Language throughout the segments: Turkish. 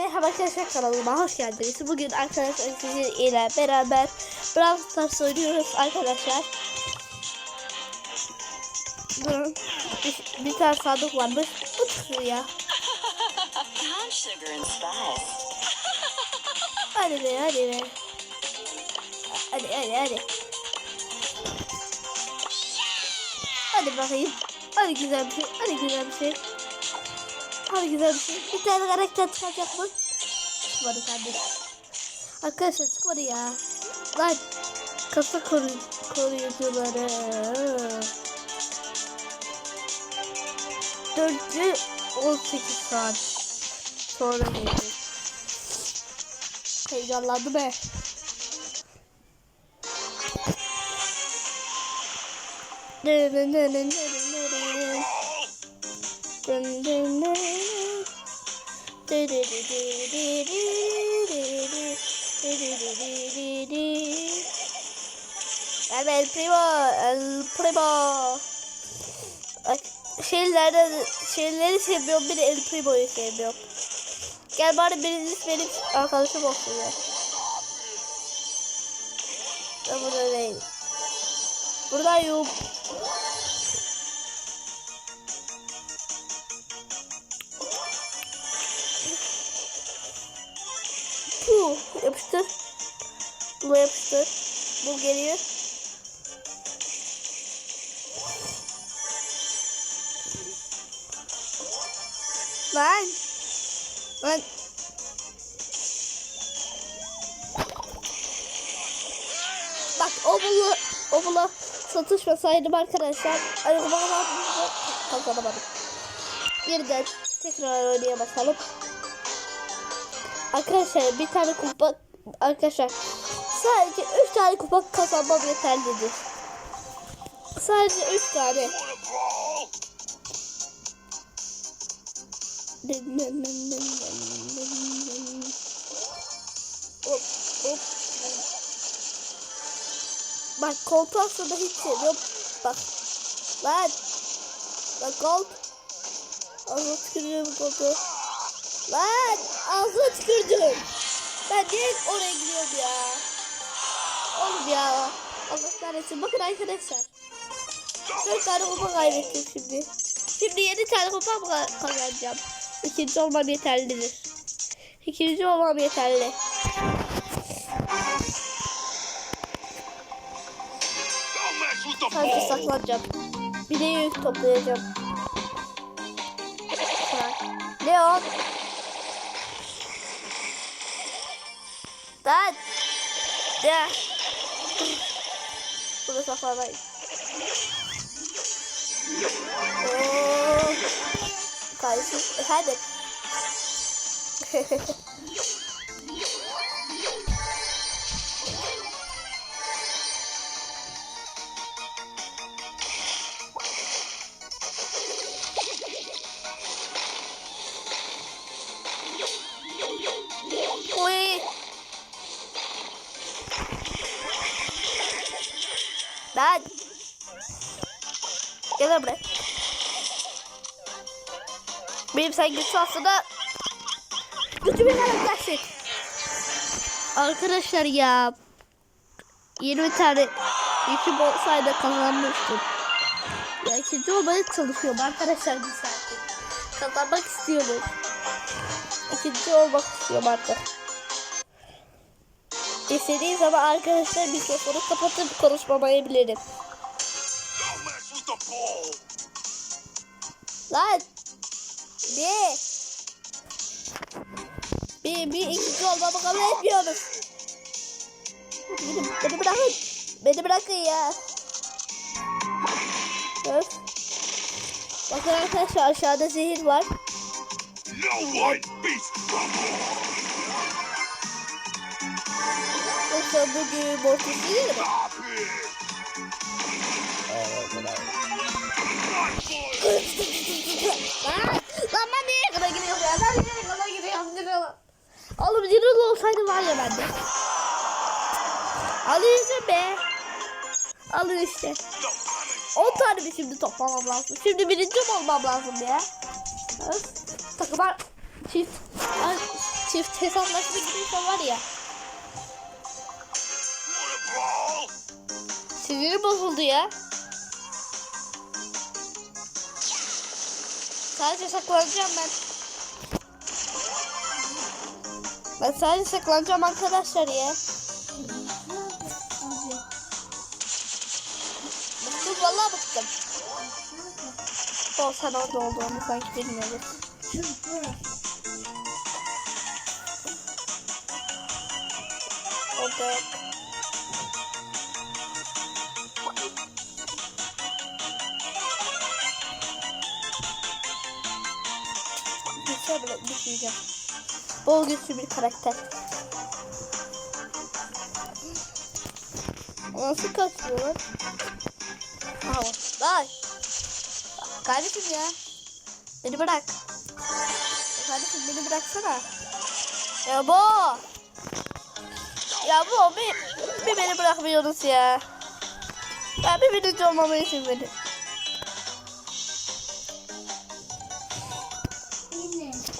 Merhaba arkadaşlar kanalıma hoş geldiniz. Bugün arkadaşlar sizinle beraber Brawl Stars oynuyoruz arkadaşlar. Durun. Bir, bir tane sandık varmış. Bu çıkıyor ya. Hadi be hadi be. Hadi hadi hadi. Hadi bakayım. Hadi güzel bir şey. Hadi güzel bir şey. Hadi güzel bir tane karakter çıkacak mı? Çıkmadı kardeşim. Arkadaşlar çıkmadı ya. Lan kasa koru koruyucuları. Dördü 18 saat sonra gelecek. Heyecanlandım be. Dın dın dın dın dın dın Gelme El Primo, El Primo. Bak, Şeylerden, şeyleri seviyorum, bir de El Primo'yu sevmiyorum. Gel bari biriniz benim arkadaşım olsun ya. Ben burada değil. Buradayım. Yapıştır. Bu yapıştır. Bu geliyor. Lan. Lan. Bak o bulu, o bula satışmasaydım arkadaşlar. Arabama kazanamadım. Yeniden tekrar oynaya bakalım. Arkadaşlar bir tane kupa arkadaşlar sadece 3 tane kupa kazanmam yeterlidir. Sadece 3 tane. Hop hop. Bak koltuğu aslında hiç sevmiyorum. Bak. Lan. Lan kolt. Ağzına tükürüyorum koltuğu. Lan. Ağzına tükürdüm. Ben niye oraya gidiyorum ya? Oğlum ya. Allah kahretsin. Bakın arkadaşlar. Dört tane kupa kaybettim şimdi. Şimdi yedi tane kupa kazanacağım? İkinci olmam yeterlidir. İkinci olmam yeterli. Sadece saklanacağım. Bir de yük toplayacağım. Leon. Dad. Ya. Burada saklanayım. Oo. Kardeşim efendim. Dad. Gel lan buraya. Benim sen güçlü aslında gücümü karaktersin. Arkadaşlar ya 20 tane yüküm olsaydı kazanmıştım. Ya ikinci olmaya çalışıyorum arkadaşlar bir saattir. Kazanmak istiyorum. İkinci olmak istiyorum artık. İstediği zaman arkadaşlar mikrofonu kapatıp konuşmamayabilirim. Lan. Bir. Bir, bir ikinci olmamı kabul etmiyoruz. Beni, beni bırakın. Beni bırakın ya. Öf. Bakın arkadaşlar aşağıda zehir var. No white beast. Yoksa bugün mortis değil mi? Lan, lan ben nereye kadar gidiyorum ya? Ben nereye kadar gidiyorum? gidiyorum. Oğlum Ciril olsaydı var ya bende. Alın işte be. Alın işte. No, 10 tane mi şimdi toplamam lazım? Şimdi birinci mi olmam lazım ya? Öf. Takıma çift çift hesaplaşma gibi var ya. Sinirim bozuldu ya. Sadece saklanacağım ben. Ben sadece saklanacağım arkadaşlar ya. Bıktım vallahi bıktım. O sen orada olduğunu sanki bilmiyoruz. Orada yok. Bile düşmeyeceğim. Bol güçlü bir karakter. Nasıl kaçıyor lan? Aha bak. Kardeşim ya. Beni bırak. Kardeşim beni bıraksana. Ya bu. Ya bu bir, bir beni bırakmıyorsunuz ya. Ya bir birinci olmamı beni.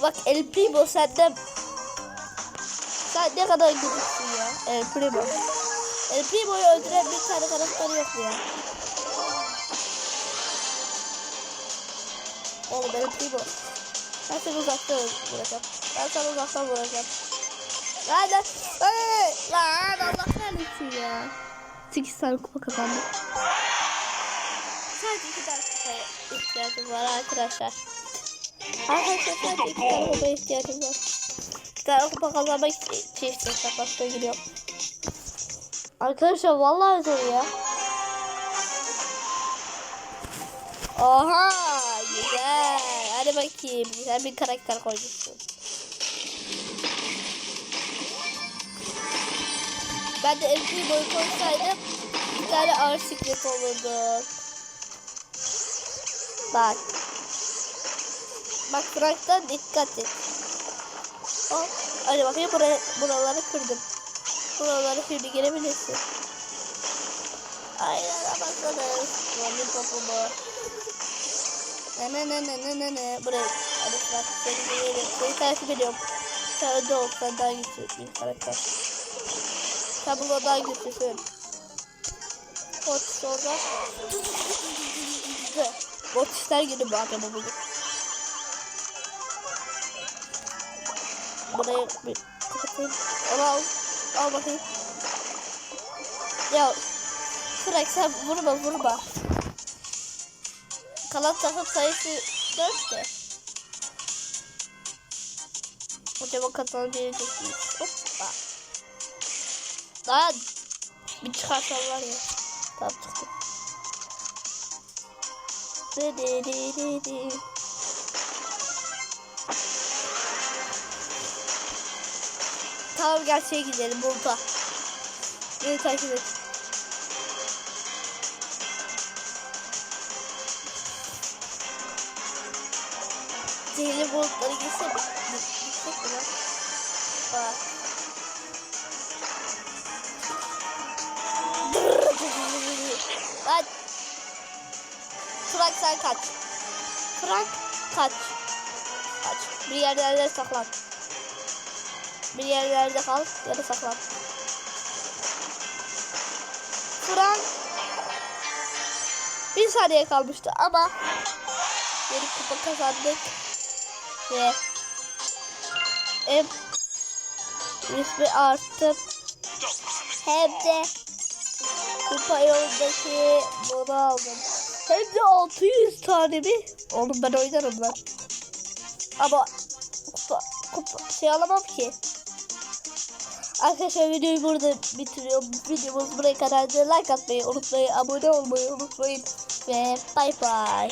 Bak El Primo senden sen ne kadar gıdıksın ya El Primo. El Primo'yu öldüren bir tane karakter yok mu ya? Oğlum El Primo. Ben seni uzaktan vuracağım. Ben sana uzaktan vuracağım. Lan lan. Allah kahretsin ya. 8 tane kupa kazandım. Sadece 2 tane kupaya ihtiyacım var arkadaşlar. Arkadaşlar 2 tane kupaya ihtiyacım var. 2 tane kupa kazanmak için çift hesaplaşmaya giriyorum. Arkadaşlar vallahi zor ya. Oha güzel. Hadi bakayım güzel bir karakter koymuşsun. Ben de MP boyu koysaydım bir tane ağır siklet olurdu. Bak. Bak Frank'tan dikkat et. Oh, hadi bakayım buraya, buraları kırdım. Buraları şimdi girebilirsin. Aynen bakalım. Lollipopumu. Ne ne ne ne ne ne ne. Buraya. Hadi Frank seni girelim. Seni takip ediyorum. Sen önde ol. Sen daha güçlü bir karakter. Burada daha güçlüsün. Bot sonra. Bot ister gibi bu adamı bugün. Buraya bir kapatayım. Onu al. Al bakayım. Ya Frank sen vurma vurma. Kalan takım sayısı 4 de. Acaba kazanabilecek miyiz? Hoppa. Lan. Bir çıkarsam var ya. Tamam çıktı. Di di di Tamam gerçeğe gidelim burada. Beni takip et. Zehirli bulutları gitse mi? Gitsek mi lan? Bak. Lan. Frank sen kaç. Frank kaç. Kaç. Bir yerlerde saklan. Bir yerlerde kal ya da saklan. Frank bir saniye kalmıştı ama bir kupa kazandık ve hem ismi arttı hem de kupa yolundaki bunu aldım. Hem de 600 tane mi? Oğlum ben oynarım lan. Ama kupa, kupa şey alamam ki. Arkadaşlar videoyu burada bitiriyorum. Videomuz buraya kadar like atmayı unutmayın. Abone olmayı unutmayın. Ve bay bay.